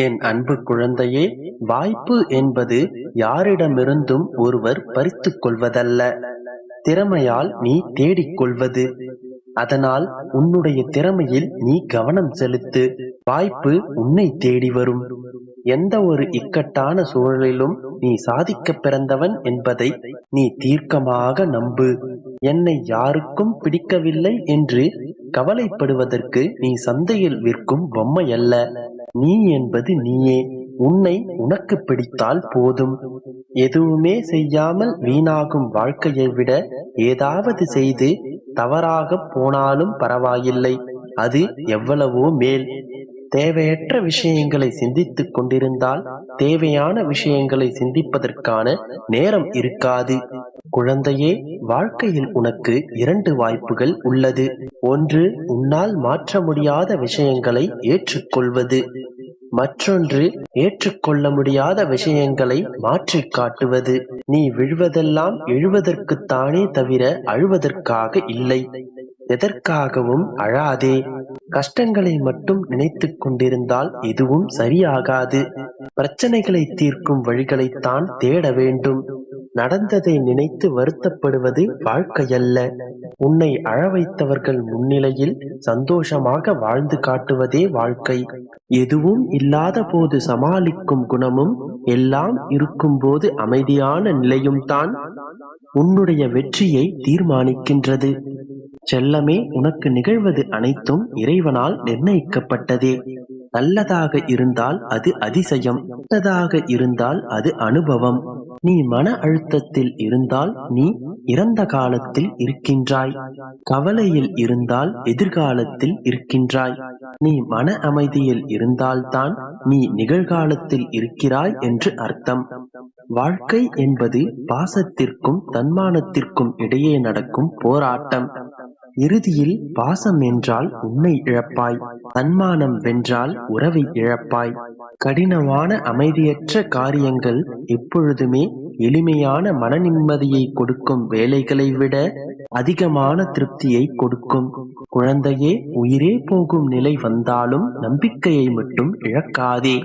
என் அன்பு குழந்தையே வாய்ப்பு என்பது யாரிடமிருந்தும் ஒருவர் பறித்துக் கொள்வதல்ல. திறமையால் நீ தேடிக் கொள்வது. அதனால் உன்னுடைய திறமையில் நீ கவனம் செலுத்து. வாய்ப்பு உன்னை தேடி வரும். எந்த ஒரு இக்கட்டான சூழலிலும் நீ சாதிக்க பிறந்தவன் என்பதை நீ தீர்க்கமாக நம்பு. என்னை யாருக்கும் பிடிக்கவில்லை என்று கவலைப்படுவதற்கு நீ சந்தையில் விற்கும் பொம்மை அல்ல. நீ என்பது நீயே. உன்னை உனக்கு பிடித்தால் போதும். எதுவுமே செய்யாமல் வீணாகும் வாழ்க்கையை விட ஏதாவது செய்து தவறாக போனாலும் பரவாயில்லை. அது எவ்வளவோ மேல். தேவையற்ற விஷயங்களை சிந்தித்துக் கொண்டிருந்தால் தேவையான விஷயங்களை சிந்திப்பதற்கான நேரம் இருக்காது. குழந்தையே வாழ்க்கையில் உனக்கு இரண்டு வாய்ப்புகள் உள்ளது. ஒன்று உன்னால் மாற்ற முடியாத விஷயங்களை ஏற்றுக்கொள்வது. மற்றொன்று ஏற்றுக்கொள்ள முடியாத விஷயங்களை மாற்றிக் காட்டுவது. நீ விழுவதெல்லாம் எழுவதற்குத்தானே தவிர அழுவதற்காக இல்லை. எதற்காகவும் அழாதே. கஷ்டங்களை மட்டும் நினைத்துக் கொண்டிருந்தால் எதுவும் சரியாகாது. பிரச்சனைகளை தீர்க்கும் வழிகளைத்தான் தேட வேண்டும். நடந்ததை நினைத்து வருத்தப்படுவது வாழ்க்கையல்ல. உன்னை அழ வைத்தவர்கள் முன்னிலையில் சந்தோஷமாக வாழ்ந்து காட்டுவதே வாழ்க்கை. எதுவும் இல்லாத போது சமாளிக்கும் குணமும் எல்லாம் இருக்கும்போது அமைதியான நிலையும் தான் உன்னுடைய வெற்றியை தீர்மானிக்கின்றது. செல்லமே உனக்கு நிகழ்வது அனைத்தும் இறைவனால் நிர்ணயிக்கப்பட்டதே. நல்லதாக இருந்தால் அது அதிசயம் கெட்டதாக இருந்தால் அது அனுபவம். நீ மன அழுத்தத்தில் இருந்தால் நீ இறந்த காலத்தில் இருக்கின்றாய். கவலையில் இருந்தால் எதிர்காலத்தில் இருக்கின்றாய். நீ மன அமைதியில் இருந்தால்தான் நீ நிகழ்காலத்தில் இருக்கிறாய் என்று அர்த்தம். வாழ்க்கை என்பது பாசத்திற்கும் தன்மானத்திற்கும் இடையே நடக்கும் போராட்டம். இறுதியில் பாசம் என்றால் உண்மை இழப்பாய் தன்மானம் வென்றால் உறவை இழப்பாய். கடினமான அமைதியற்ற காரியங்கள் எப்பொழுதுமே எளிமையான மன நிம்மதியை கொடுக்கும் வேலைகளை விட அதிகமான திருப்தியை கொடுக்கும். குழந்தையே உயிரே போகும் நிலை வந்தாலும் நம்பிக்கையை மட்டும் இழக்காதே.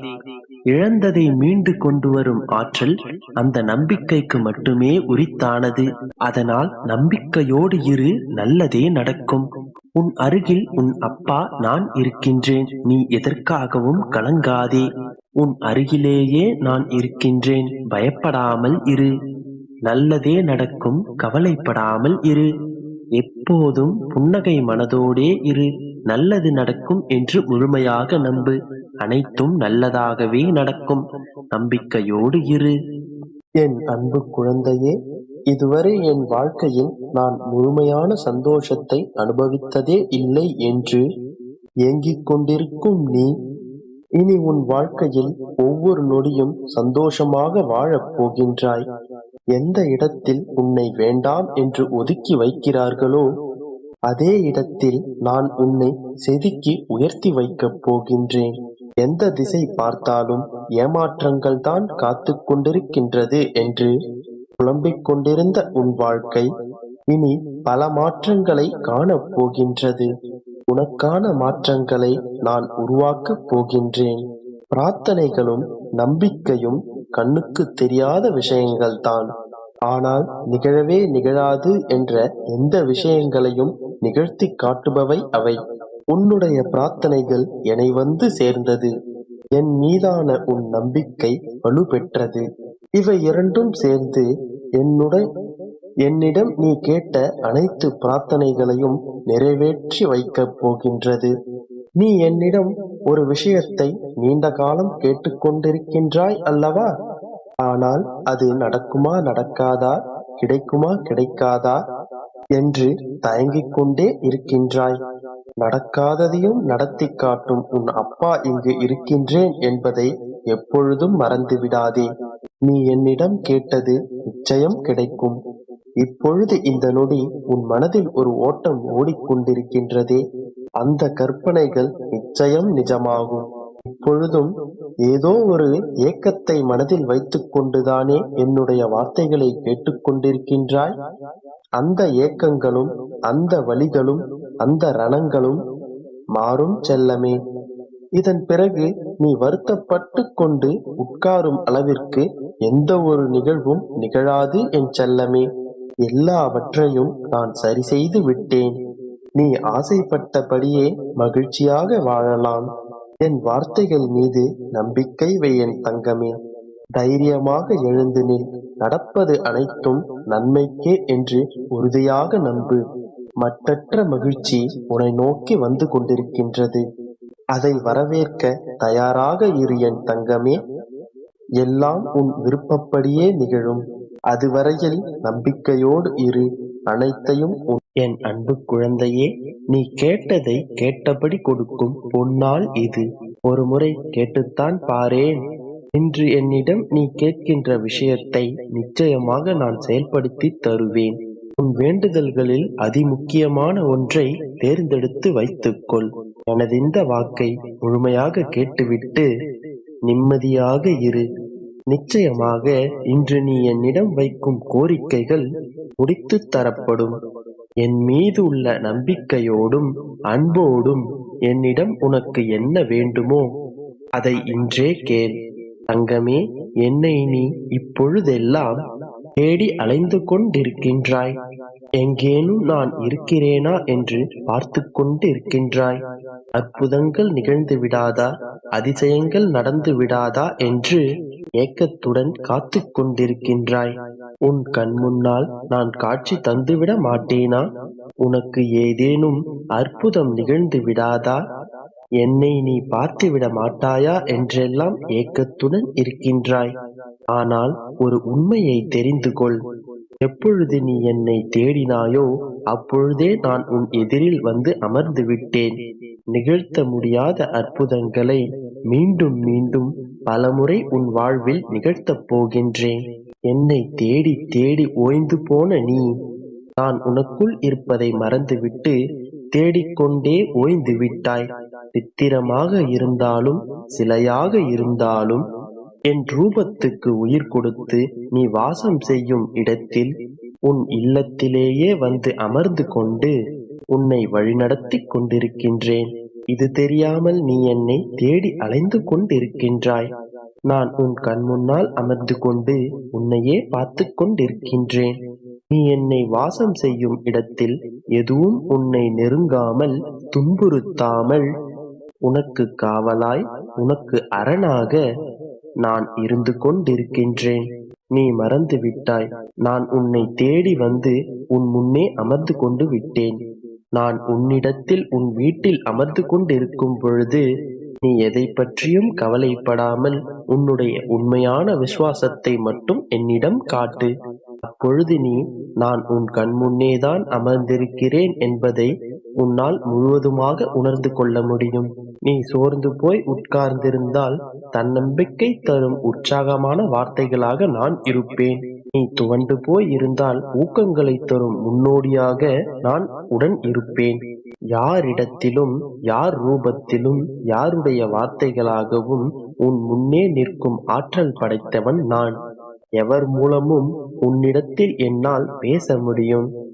இழந்ததை மீண்டு கொண்டு வரும் ஆற்றல் அந்த நம்பிக்கைக்கு மட்டுமே உரித்தானது. அதனால் நம்பிக்கையோடு இரு நல்லதே நடக்கும். உன் அருகில் உன் அப்பா நான் இருக்கின்றேன் நீ எதற்காகவும் கலங்காதே. உன் அருகிலேயே நான் இருக்கின்றேன் பயப்படாமல் இரு. நல்லதே நடக்கும் கவலைப்படாமல் இரு. எப்போதும் புன்னகை மனதோடே இரு நல்லது நடக்கும் என்று முழுமையாக நம்பு. அனைத்தும் நல்லதாகவே நடக்கும். நம்பிக்கையோடு இரு. என் அன்பு குழந்தையே இதுவரை என் வாழ்க்கையில் நான் முழுமையான சந்தோஷத்தை அனுபவித்ததே இல்லை என்று ஏங்கிக் கொண்டிருக்கும் நீ. இனி உன் வாழ்க்கையில் ஒவ்வொரு நொடியும் சந்தோஷமாக வாழப் போகின்றாய். எந்த இடத்தில் உன்னை வேண்டாம் என்று ஒதுக்கி வைக்கிறார்களோ அதே இடத்தில் நான் உன்னை செதுக்கி உயர்த்தி வைக்கப் போகின்றேன். எந்த திசை பார்த்தாலும் ஏமாற்றங்கள் தான் காத்து கொண்டிருக்கின்றது என்று புலம்பிக் கொண்டிருந்த உன் வாழ்க்கை இனி பல மாற்றங்களை காணப் போகின்றது. உனக்கான மாற்றங்களை நான் உருவாக்கப் போகின்றேன். பிரார்த்தனைகளும் நம்பிக்கையும் கண்ணுக்கு தெரியாத விஷயங்கள்தான். ஆனால் நிகழவே நிகழாது என்ற எந்த விஷயங்களையும் நிகழ்த்தி காட்டுபவை அவை. உன்னுடைய பிரார்த்தனைகள் என்னை வந்து சேர்ந்தது. என் மீதான உன் நம்பிக்கை வலுப்பெற்றது இவை இரண்டும் சேர்ந்து என்னுடன் என்னிடம் நீ கேட்ட அனைத்து பிரார்த்தனைகளையும் நிறைவேற்றி வைக்கப் போகின்றது. நீ என்னிடம் ஒரு விஷயத்தை நீண்ட காலம் கேட்டுக்கொண்டிருக்கின்றாய் அல்லவா? ஆனால் அது நடக்குமா நடக்காதா? கிடைக்குமா கிடைக்காதா? என்று தயங்கிக் கொண்டே இருக்கின்றாய். நடக்காததையும் நடத்தி காட்டும் உன் அப்பா இங்கு இருக்கின்றேன் என்பதை எப்பொழுதும் மறந்து விடாதே நீ என்னிடம் கேட்டது நிச்சயம் கிடைக்கும். இப்பொழுது இந்த நொடி உன் மனதில் ஒரு ஓட்டம் ஓடிக்கொண்டிருக்கின்றதே. அந்த கற்பனைகள் நிச்சயம் நிஜமாகும். இப்பொழுதும் ஏதோ ஒரு ஏக்கத்தை மனதில் வைத்துக் கொண்டுதானே என்னுடைய வார்த்தைகளை கேட்டுக்கொண்டிருக்கின்றாய்? அந்த ஏக்கங்களும் அந்த வழிகளும் அந்த ரணங்களும் மாறும் செல்லமே. இதன் பிறகு நீ வருத்தப்பட்டு கொண்டு உட்காரும் அளவிற்கு எந்த ஒரு நிகழ்வும் நிகழாது என் செல்லமே. எல்லாவற்றையும் நான் சரி செய்து விட்டேன். நீ ஆசைப்பட்டபடியே மகிழ்ச்சியாக வாழலாம். என் வார்த்தைகள் மீது நம்பிக்கை வை என் தங்கமே. தைரியமாக எழுந்து நில். நடப்பது அனைத்தும் நன்மைக்கே என்று உறுதியாக நம்பு. மற்றற்ற மகிழ்ச்சி உன்னை நோக்கி வந்து கொண்டிருக்கின்றது. அதை வரவேற்க தயாராக இரு என் தங்கமே. எல்லாம் உன் விருப்பப்படியே நிகழும். அதுவரையில் நம்பிக்கையோடு இரு. அனைத்தையும் உன் என் அன்பு குழந்தையே நீ கேட்டதை கேட்டபடி கொடுக்கும் பொன்னால் இது. ஒரு முறை கேட்டுத்தான் பாரேன். இன்று என்னிடம் நீ கேட்கின்ற விஷயத்தை நிச்சயமாக நான் செயல்படுத்தி தருவேன். உன் வேண்டுதல்களில் அதிமுக்கியமான ஒன்றை தேர்ந்தெடுத்து வைத்துக்கொள். எனதிந்த வாக்கை முழுமையாக கேட்டுவிட்டு நிம்மதியாக இரு. நிச்சயமாக இன்று நீ என்னிடம் வைக்கும் கோரிக்கைகள் முடித்து தரப்படும். என் மீது உள்ள நம்பிக்கையோடும் அன்போடும் என்னிடம் உனக்கு என்ன வேண்டுமோ அதை இன்றே கேள். தங்கமே என்னை நீ இப்பொழுதெல்லாம் தேடி அலைந்து கொண்டிருக்கின்றாய். எங்கேனும் நான் இருக்கிறேனா என்று பார்த்து கொண்டு இருக்கின்றாய் அற்புதங்கள் நிகழ்ந்து விடாதா? அதிசயங்கள் நடந்து விடாதா என்று ஏக்கத்துடன் காத்து கொண்டிருக்கின்றாய். உன் கண் முன்னால் நான் காட்சி தந்துவிட மாட்டேனா? உனக்கு ஏதேனும் அற்புதம் நிகழ்ந்து விடாதா? என்னை நீ பார்த்துவிட மாட்டாயா என்றெல்லாம் ஏக்கத்துடன் இருக்கின்றாய். ஆனால் ஒரு உண்மையை தெரிந்து கொள். எப்பொழுது நீ என்னை தேடினாயோ அப்பொழுதே நான் உன் எதிரில் வந்து அமர்ந்து விட்டேன். நிகழ்த்த முடியாத அற்புதங்களை மீண்டும் மீண்டும் பலமுறை உன் வாழ்வில் நிகழ்த்தப் போகின்றேன். என்னை தேடி தேடி ஓய்ந்து போன நீ நான் உனக்குள் இருப்பதை மறந்துவிட்டு தேடிக்கொண்டே ஓய்ந்து விட்டாய் சித்திரமாக இருந்தாலும் சிலையாக இருந்தாலும் என் ரூபத்துக்கு உயிர் கொடுத்து நீ வாசம் செய்யும் இடத்தில் உன் இல்லத்திலேயே வந்து அமர்ந்து கொண்டு உன்னை வழிநடத்திக் கொண்டிருக்கின்றேன். இது தெரியாமல் நீ என்னை தேடி அலைந்து கொண்டிருக்கின்றாய். நான் உன் கண் முன்னால் அமர்ந்து கொண்டு உன்னையே பார்த்து கொண்டிருக்கின்றேன். நீ என்னை வாசம் செய்யும் இடத்தில் எதுவும் உன்னை நெருங்காமல் துன்புறுத்தாமல் உனக்கு காவலாய் உனக்கு அரணாக நான் இருந்து கொண்டிருக்கின்றேன். நீ மறந்து விட்டாய். நான் உன்னை தேடி வந்து உன் முன்னே அமர்ந்து கொண்டு விட்டேன். நான் உன்னிடத்தில் உன் வீட்டில் அமர்ந்து கொண்டிருக்கும் பொழுது நீ எதை பற்றியும் கவலைப்படாமல் உன்னுடைய உண்மையான விசுவாசத்தை மட்டும் என்னிடம் காட்டு. அப்பொழுது நீ நான் உன் கண்முன்னேதான் அமர்ந்திருக்கிறேன் என்பதை உன்னால் முழுவதுமாக உணர்ந்து கொள்ள முடியும். நீ சோர்ந்து போய் உட்கார்ந்திருந்தால் தன்னம்பிக்கை தரும் உற்சாகமான வார்த்தைகளாக நான் இருப்பேன். நீ துவண்டு போய் இருந்தால் ஊக்கங்களை தரும் முன்னோடியாக நான் உடன் இருப்பேன். யாரிடத்திலும் யார் ரூபத்திலும் யாருடைய வார்த்தைகளாகவும் உன் முன்னே நிற்கும் ஆற்றல் படைத்தவன் நான். எவர் மூலமும் உன்னிடத்தில் என்னால் பேச முடியும்.